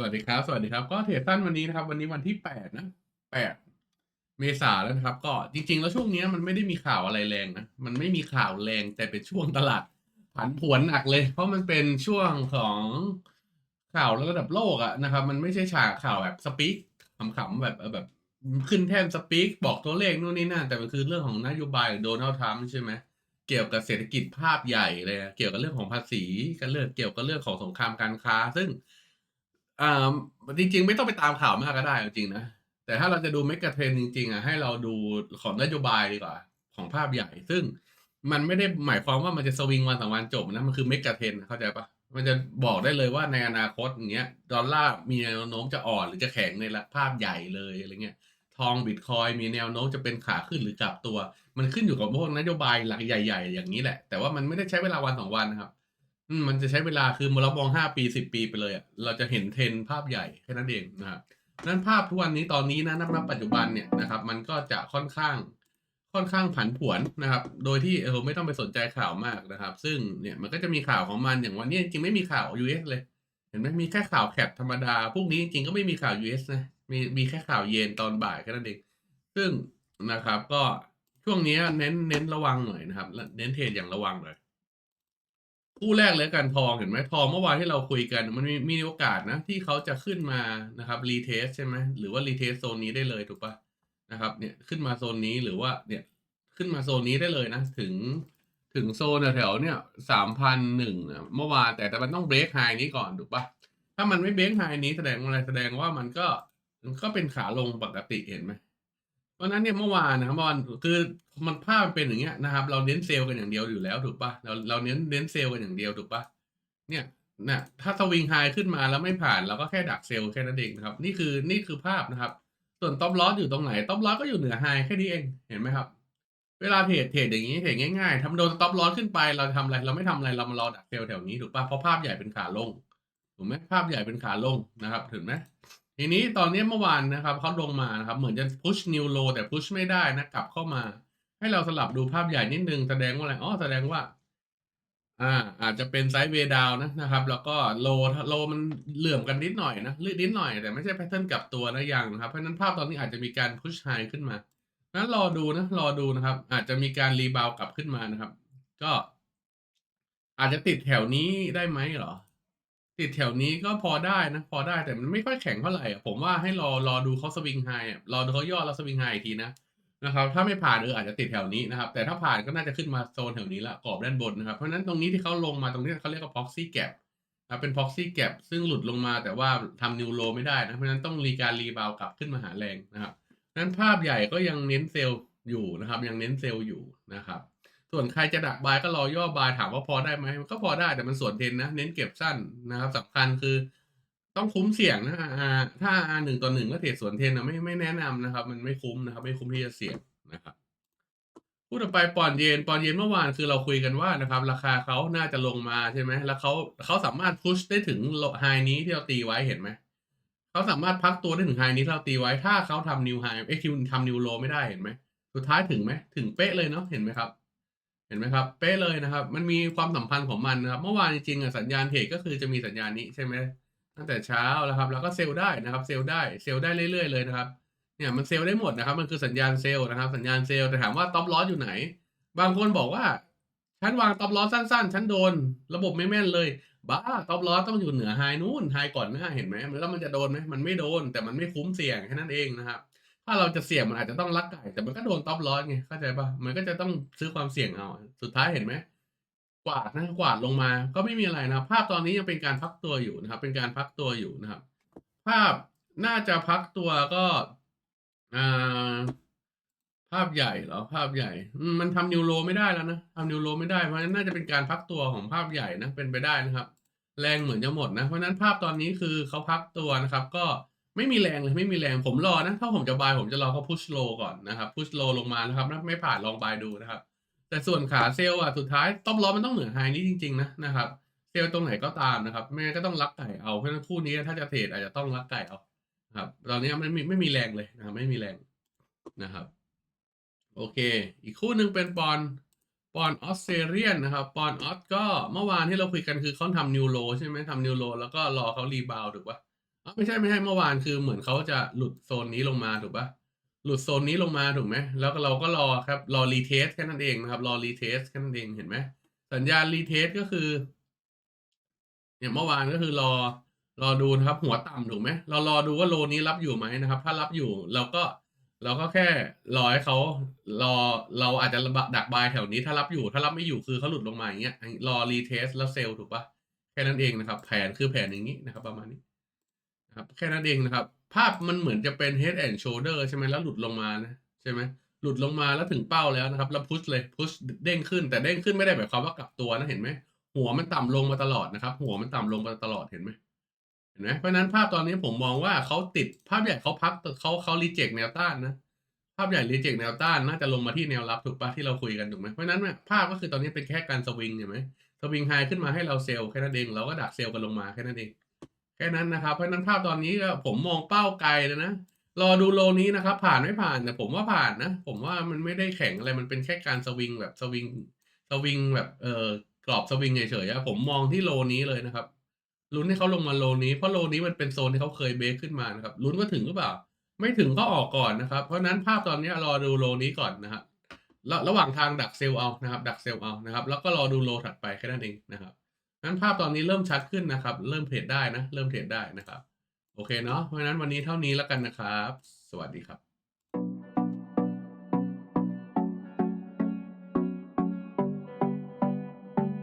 สวัสดีครับ สวัสดีครับ ก็เทรดสั้นวันนี้นะครับ วันนี้วันที่8นะ8เมษาแล้วนะครับ ก็จริง ๆ แล้วช่วงนี้มันไม่ได้มีข่าวอะไรแรงนะ มันไม่มีข่าวแรงแต่เป็นช่วงตลาดผันผวนหนักเลย เพราะมันเป็นช่วงของข่าวระดับโลกอะนะครับ มันไม่ใช่ฉากข่าวแบบสปีกขำๆแบบแบบขึ้นแท่นสปีกบอกตัวเลขนู่นนี่นั่นแต่มันคือเรื่องของนโยบายของโดนัลด์ทรัมป์ใช่ไหมเกี่ยวกับเศรษฐกิจภาพใหญ่เลย เกี่ยวกับเรื่องของภาษีกันเรื่องเกี่ยวกับเรื่องของสงครามการค้า ซึ่ง อ่า จริง ๆ ไม่ต้องไปตามข่าวมากก็ได้เอาจริงนะ แต่ถ้าเราจะดูเมกะเทรนจริง ๆ อะ ให้เราดูของนโยบายดีกว่า ของภาพใหญ่ ซึ่งมันไม่ได้หมายความว่ามันจะสวิงวันสองวันจบนะ มันคือเมกะเทรนเข้าใจปะมันจะบอกได้เลยว่าในอนาคตอย่างเงี้ย ดอลลาร์มีแนวโน้มจะอ่อนหรือจะแข็งในละภาพใหญ่เลยอะไรเงี้ย ทองบิตคอยมีแนวโน้มจะเป็นขาขึ้นหรือกลับตัว มันขึ้นอยู่กับพวกนโยบายหลักใหญ่ ๆ อย่างนี้แหละ แต่ว่ามันไม่ได้ใช้เวลาวันสองวันนะครับ อืม มันจะใช้เวลาคือเรามองห้าปีสิบปีไปเลยอะเราจะเห็นเทรนด์ภาพใหญ่แค่นั้นเองนะครับนั้นภาพทุกวันนี้ตอนนี้นะนับนับปัจจุบันเนี่ยนะครับ มันก็จะค่อนข้างค่อนข้างผันผวนนะครับ โดยที่เออไม่ต้องไปสนใจข่าวมากนะครับ ซึ่งเนี่ยมันก็จะมีข่าวของมันอย่างวันนี้จริงไม่มีข่าว US เลย เห็นไหมมีแค่ข่าวแคปธรรมดาพวกนี้จริงก็ไม่มีข่าว US นะมีมีแค่ข่าวเย็นตอนบ่ายแค่นั้นเองซึ่งนะครับ ก็ช่วงนี้เน้นเน้นระวังหน่อยนะครับและเน้นเทรดอย่างระวังหน่อย คู่แรกเลยกันทองเห็นไหมทองเมื่อวานที่เราคุยกัน มันมีมีโอกาสนะที่เขาจะขึ้นมานะครับรีเทสใช่ไหมหรือว่ารีเทสโซนนี้ได้เลยถูกปะนะครับเนี่ยขึ้นมาโซนนี้หรือว่าเนี่ยขึ้นมาโซนนี้ได้เลยนะ ถึงถึงโซนแถวเนี่ยสามพันหนึ่งเมื่อวานแต่แต่มันต้องเบรกไฮนี้ก่อนถูกปะถ้ามันไม่เบรกไฮนี้แสดงอะไรแสดงว่ามันก็มันก็เป็นขาลงปกติเห็นไหม เพราะฉะนั้นเนี่ยเมื่อวานนะครับเมื่อวานคือมันภาพมันเป็นอย่างเงี้ยนะครับ เราเน้นเซลล์กันอย่างเดียวอยู่แล้วถูกปะเราเราเน้นเน้นเซลล์กันอย่างเดียวถูกปะเนี่ยนะถ้าสวิงไฮขึ้นมาแล้วไม่ผ่านเราก็แค่ดักเซลล์แค่นั้นเองนะครับ นี่คือนี่คือภาพนะครับ ส่วนต็อปลอสอยู่ตรงไหนต็อปลอสก็อยู่เหนือไฮแค่นี้เองเห็นไหมครับ เวลาเทรดเทรดอย่างนี้เทรดง่ายๆทำโดนต็อปลอสขึ้นไปเราทำอะไรเราไม่ทำอะไรเรามารอดักเซลล์แถวนี้ถูกปะเพราะภาพใหญ่เป็นขาลงถูกไหมภาพใหญ่เป็นขาลงนะครับถึงไหม ทีนี้ตอนนี้เมื่อวานนะครับเขาลงมานะครับ เหมือนจะ push new low แต่ push ไม่ได้นะกลับเข้ามา ให้เราสลับดูภาพใหญ่นิดนึงแสดงว่าอะไรอ๋อแสดงว่า อ่า อาจจะเป็นไซด์เวดาวนะนะครับ แล้วก็โลโลมันเหลื่อมกันนิดหน่อยนะลื่นนิดหน่อยแต่ไม่ใช่แพทเทิร์นกลับตัวนะยังนะครับเพราะนั้นภาพตอนนี้อาจจะมีการ push high ขึ้นมานั้นรอดูนะรอดูนะครับ อาจจะมีการรีบาวกลับขึ้นมานะครับ ก็ อาจจะติดแถวนี้ได้ไหมเหรอ ติดแถวนี้ก็พอได้นะ พอได้แต่มันไม่ค่อยแข็งเท่าไหร่อะผมว่าให้รอรอดูเขาสวิงไฮอะรอดูเขาย่อแล้วสวิงไฮอีกทีนะนะครับ ถ้าไม่ผ่านเอออาจจะติดแถวนี้นะครับ แต่ถ้าผ่านก็น่าจะขึ้นมาโซนแถวนี้ละกรอบด้านบนนะครับ เพราะฉะนั้นตรงนี้ที่เขาลงมาตรงนี้เขาเรียกว่า proxy gap นะเป็น proxy gap ซึ่งหลุดลงมาแต่ว่าทำ new low ไม่ได้นะ เพราะฉะนั้นต้องรีการรีบาวกลับขึ้นมาหาแรงนะครับนั้นภาพใหญ่ก็ยังเน้นเซลล์อยู่นะครับ ยังเน้นเซลล์อยู่นะครับ ส่วนใครจะดักบายก็รอย่อบายถามว่าพอได้ไหมมันก็พอได้แต่มันส่วนเทนนะ เน้นเก็บสั้นนะครับสำคัญคือ ต้องคุ้มเสี่ยงนะอ่าถ้าหนึ่งต่อหนึ่งก็เทรดสวนเทนนะไม่ไม่แนะนำนะครับ มันไม่คุ้มนะครับ ไม่คุ้มที่จะเสี่ยงนะครับพูดต่อไปปอนเยนปอนเยนเมื่อวานคือเราคุยกันว่านะครับ ราคาเขาน่าจะลงมาใช่ไหมแล้วเขาเขาสามารถพุชได้ถึงไฮนี้ที่เราตีไว้เห็นไหมเขาสามารถพักตัวได้ถึงไฮนี้ที่เราตีไว้ ถ้าเขาทำนิวไฮเอ็กคิวทำนิวโลไม่ได้เห็นไหมสุดท้ายถึงไหมถึงเป๊ะเลยเนาะเห็นไหมครับ เห็นไหมครับ เป๊ะเลยนะครับ มันมีความสัมพันธ์ของมันนะครับ เมื่อวานจริงๆอะสัญญาณเทรดก็คือจะมีสัญญาณนี้ใช่ไหมตั้งแต่เช้าแล้วครับ แล้วก็เซลล์ได้นะครับ เซลล์ได้ เซลล์ได้เรื่อย ๆ เลยนะครับ เนี่ยมันเซลล์ได้หมดนะครับ มันคือสัญญาณเซลล์นะครับ สัญญาณเซลล์ แต่ถามว่าต็อปลอสอยู่ไหน บางคนบอกว่า ฉันวางต็อปลอสสั้นๆ ฉันโดน ระบบไม่แม่นเลย บ้า ต็อปลอสต้องอยู่เหนือไฮนู้นไฮก่อนหน้าเห็นไหมแล้วมันจะโดนไหมมันไม่โดน แต่มันไม่คุ้มเสี่ยงแค่นั้นเองนะครับ ถ้าเราจะเสี่ยงมันอาจจะต้องลักไก่แต่มันก็โดนต็อปลอสไงเข้าใจปะมันก็จะต้องซื้อความเสี่ยงเอาสุดท้ายเห็นไหมกวาดนะกวาดลงมา ก็ไม่มีอะไรนะภาพตอนนี้ยังเป็นการพักตัวอยู่นะครับ เป็นการพักตัวอยู่นะครับ ภาพน่าจะพักตัวก็อ่าภาพใหญ่เหรอภาพใหญ่มมันทำนิวโรไม่ได้แล้วนะทำนิวโรไม่ได้เพราะฉะนั้นน่าจะเป็นการพักตัวของภาพใหญ่นะเป็นไปได้นะครับ แรงเหมือนจะหมดนะ เพราะฉะนั้นภาพตอนนี้คือเขาพักตัวนะครับ ก็ ไม่มีแรงเลยไม่มีแรงผมรอนะ ถ้าผมจะบายผมจะรอเขาพุชโลก่อนนะครับพุชโลลงมานะครับไม่ผ่านลองบายดูนะครับ แต่ส่วนขาเซลล์อะสุดท้ายต้อมล้อมันต้องเหนือไฮนี้จริงๆนะนะครับเซลล์ตรงไหนก็ตามนะครับแม่ก็ต้องรักไก่เอาเพราะฉะนั้นคู่นี้ถ้าจะเทรดอาจจะต้องรักไก่เอาครับตอนนี้ไม่มีไม่มีแรงเลยนะครับไม่มีแรงนะครับ โอเค อีกคู่หนึ่งเป็นปอนปอนออสเตรเลียนนะครับปอนออสก็เมื่อวานที่เราคุยกันคือเขาทำนิวโลใช่ไหมทำนิวโลแล้วก็รอเขารีบาวถูกปะ อ๋อไม่ใช่ไม่ใช่เมื่อวาน คือเหมือนเขาจะหลุดโซนนี้ลงมาถูกปะหลุดโซนนี้ลงมาถูกไหม แล้วก็เราก็รอครับ รอรีเทสแค่นั้นเองนะครับ รอรีเทสแค่นั้นเอง เห็นไหม สัญญาณรีเทสก็คือ เนี่ยเมื่อวาน ก็คือรอ รอดูนะครับ หัวต่ำถูกไหม เรารอดูว่า โลนี้รับอยู่ไหมนะครับ ถ้ารับอยู่ เราก็ เราก็แค่รอให้เขา รอ เราอาจจะดักบายแถวนี้ ถ้ารับอยู่ ถ้ารับไม่อยู่ คือเขาหลุดลงมา อย่างเงี้ย รอรีเทสแล้วเซลล์ถูกปะแค่นั้นเองนะครับ แผนคือแผนอย่างนี้นะครับ ประมาณนี้ ครับแค่นั้นเองนะครับ ภาพมันเหมือนจะเป็น head and shoulder ใช่ไหมแล้วหลุดลงมานะใช่ไหมหลุดลงมาแล้วถึงเป้าแล้วนะครับ แล้วพุชเลยพุชเด้งขึ้น แต่เด้งขึ้นไม่ได้หมายความว่ากลับตัวนะเห็นไหมหัวมันต่ำลงมาตลอดนะครับ หัวมันต่ำลงมาตลอดเห็นไหมเห็นไหมเพราะนั้นภาพตอนนี้ผมมองว่าเขาติดภาพใหญ่เขาพักเขาเขารีเจ็คแนวต้านนะภาพใหญ่รีเจ็คแนวต้านน่าจะลงมาที่แนวรับถูกปะที่เราคุยกันถูกไหมเพราะนั้นภาพก็คือตอนนี้เป็นแค่การสวิงเห็นไหมสวิงไฮขึ้นมาให้เราเซลล์แค่นั้นเองเราก็ดักเซลล์กันลงมาแค่นั้นเอง แค่นั้นนะครับ เพราะนั้นภาพตอนนี้ก็ผมมองเป้าไกลแล้วนะรอดูโลนี้นะครับ ผ่านไม่ผ่านแต่ผมว่าผ่านนะ ผมว่ามันไม่ได้แข็งอะไรมันเป็นแค่การสวิงแบบสวิงสวิงแบบเออกรอบสวิงเฉยๆผมมองที่โลนี้เลยนะครับลุ้นให้เขาลงมาโลนี้เพราะโลนี้มันเป็นโซนที่เขาเคยเบรกขึ้นมานะครับลุ้นว่าถึงหรือเปล่า ไม่ถึงก็ออกก่อนนะครับ เพราะนั้นภาพตอนนี้รอดูโลนี้ก่อนนะครับระระหว่างทางดักเซลล์เอานะครับ ดักเซลล์เอานะครับ แล้วก็รอดูโลถัดไปแค่นั้นเองนะครับ งั้นภาพตอนนี้เริ่มชัดขึ้นนะครับ เริ่มเทรดได้นะ เริ่มเทรดได้นะครับ โอเคเนาะ เพราะฉะนั้นวันนี้เท่านี้แล้วกันนะครับ สวัสดีครับ